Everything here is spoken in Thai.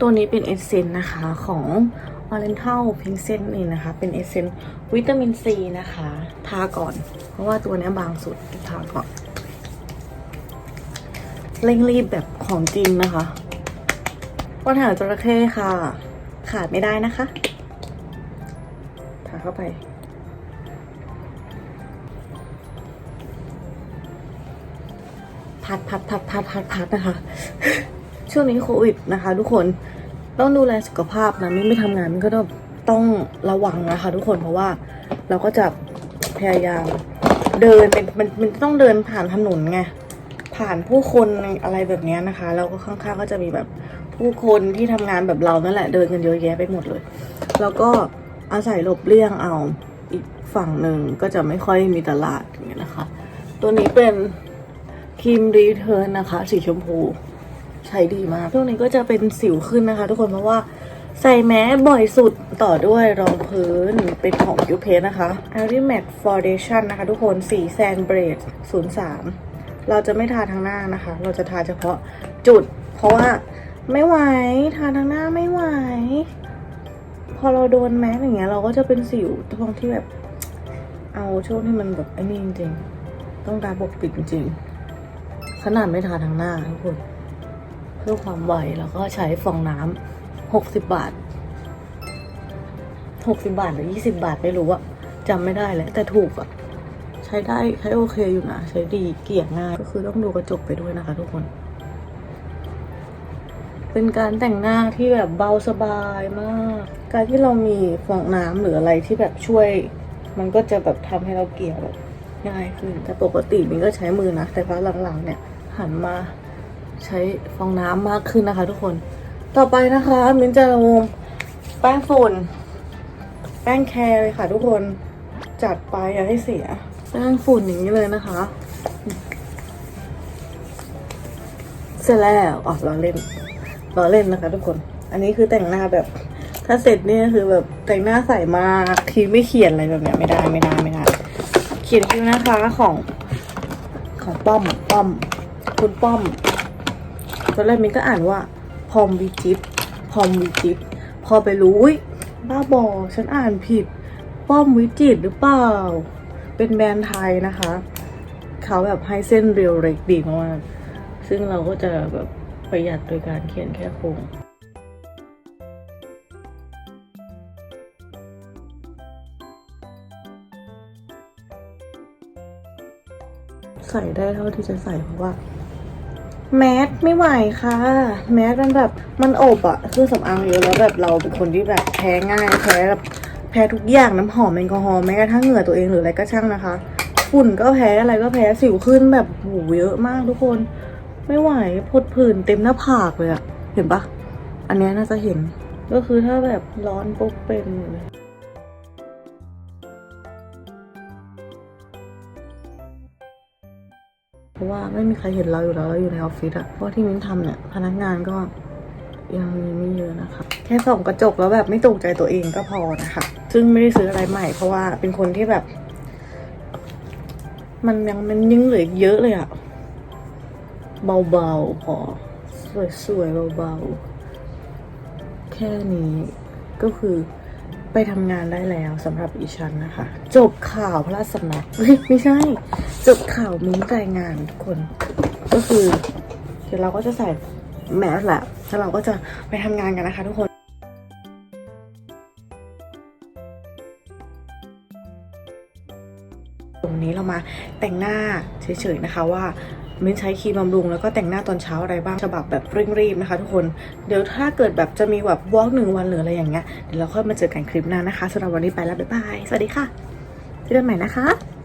ตัวนี้เป็นเอเซนนะคะของ Oriental p i n c e n นี่นะคะ เป็นเอเซนวิตามินซีนะคะ ทาก่อน เพราะว่าตัวนี้บางสุดทาก่อน เร่งรีบแบบของจริงนะคะปัญหาจระเข้ค่ะ ขาดไม่ได้นะคะ ทาเข้าไปพัดพัดพัดพัดพัดพัดนะคะ ช่วงนี้โควิดนะคะ ทุกคนต้องดูแลสุขภาพนะมิ้นไม่ทำงานมิ้นก็ต้องต้องระวังนะคะทุกคนเพราะว่าเราก็จะพยายามเดินเป็นมันมันต้องเดินผ่านถนนไงผ่านผู้คนอะไรแบบนี้นะคะแล้วก็ข้างๆก็จะมีแบบผู้คนที่ทำงานแบบเรานั่นแหละเดินกันเยอะแยะไปหมดเลย แล้วก็อาศัยหลบเลี่ยงเอาอีกฝั่งหนึ่งก็จะไม่ค่อยมีตลาดอย่างเงี้ยนะคะ ตัวนี้เป็นครีมรีเทิร์นนะคะ สีชมพู ใช้ดีมากช่วงนี้ก็จะเป็นสิวขึ้นนะคะ ทุกคนเพราะว่าใส่แมสบ่อยสุดต่อด้วยรองพื้นเป็นของยูเพสนะคะ a r i m a t Foundation นะคะ ทุกคนสีแซนเบรด03 เราจะไม่ทาทางหน้านะคะ เราจะทาเฉพาะจุด เพราะว่าไม่ไหวทาทางหน้าไม่ไหว พอเราโดนแมสอย่างเงี้ย เราก็จะเป็นสิวตรงที่แบบ เอาช่วงที่มันแบบไอ้นี่จริงๆต้องการปกปิดจริงๆขนาดไม่ทาทางหน้าทุกคน พื่อความไวแล้วก็ใช้ฟองน้ำหกสิบบาทหกสิบาทหรือยี่สิบาทไม่รู้อะจำไม่ได้แล้วแต่ถูกอะใช้ได้ใช้โอเคอยู่นะใช้ดีเกี่ยง่ายก็คือต้องดูกระจกไปด้วยนะคะ ทุกคน เป็นการแต่งหน้าที่แบบเบาสบายมาก การที่เรามีฟองน้ำหรืออะไรที่แบบช่วย มันก็จะแบบทำให้เราเกี่ยแบบง่ายขึ้น แต่ปกติมินก็ใช้มือนะแต่พอหลังๆเนี่ยหันมา ใช้ฟองน้ำมากขึ้นนะคะ ทุกคน ต่อไปนะคะมิ้นจะลงแป้งฝุ่น แป้งแคร์เลยค่ะ ทุกคน จัดไปอย่าให้เสีย แป้งฝุ่นอย่างนี้เลยนะคะ เสร็จแล้วอ๋อเราเล่นเราเล่นนะคะ ทุกคน อันนี้คือแต่งหน้าแบบถ้าเสร็จเนี่ยคือแบบแต่งหน้าใสมากทีไม่เขียนอะไรแบบเนี้ยไม่ได้ไม่ได้ไม่ได้ เขียนคิวนะคะของ ของป้อมป้อม คุณป้อม ตอนแรกมินก็อ่านว่า พอมวิจิตพอมวิจิตพอไปรู้อุ๊ยบ้าบอฉันอ่านผิด ป้อมวิจิตหรือเปล่า เป็นแบรนด์ไทยนะคะ เขาแบบให้เส้นเรียวเล็กดีมากซึ่งเราก็จะแบบประหยัดโดยการเขียนแค่โครงใส่ได้เท่าที่จะใส่เพราะว่า แมสไม่ไหวค่ะ แมสมันแบบมันอบอะเครื่องสำอางเยอะแล้วแบบเราเป็นคนที่แบบแพ้ง่ายแพ้แบบแพ้ทุกอย่างน้ำหอมแอลกอฮอล์แม้กระทั่งเหงื่อตัวเองหรืออะไรก็ช่างนะคะ ฝุ่นก็แพ้อะไรก็แพ้สิวขึ้นแบบโหเยอะมากทุกคน ไม่ไหวพดผื่นเต็มหน้าผากเลยอะเห็นปะอันนี้น่าจะเห็นก็คือถ้าแบบร้อนปุ๊บเป็นเลย เพราะว่าไม่มีใครเห็นเราอยู่แล้วเราอยู่ในออฟฟิศอะเพราะที่มิ้นทำเนี่ยพนักงานก็ยังมีไม่เยอะนะคะ แค่ส่องกระจกแล้วแบบไม่ตกใจตัวเองก็พอนะคะ ซึ่งไม่ได้ซื้ออะไรใหม่ เพราะว่าเป็นคนที่แบบ มันยังมันยังเหลือเยอะเลยอะเบาๆพอ สวยๆเบาๆแค่นี้ก็คือ ไปทำงานได้แล้วสำหรับอีฉันนะคะ จบข่าวพระราชสำนักไม่ใช่ จบข่าวมิ้งรายงานทุกคน ก็คือเดี๋ยวเราก็จะใส่แมสแหละแล้วเราก็จะไปทำงานกันนะคะทุกคนตรงนี้เรามาแต่งหน้าเฉยๆนะคะว่า มิ้นใช้ครีมบำรุงแล้วก็แต่งหน้าตอนเช้าอะไรบ้างฉบับแบบเร่งรีบนะคะทุกคนเดี๋ยวถ้าเกิดแบบจะมีแบบวอล์กหนึ่งวันหรืออะไรอย่างเงี้ยเดี๋ยวเราค่อยมาเจอกันคลิปหน้านะคะสำหรับวันนี้ไปแล้วบ๊ายบายสวัสดีค่ะเจอกันใหม่นะคะ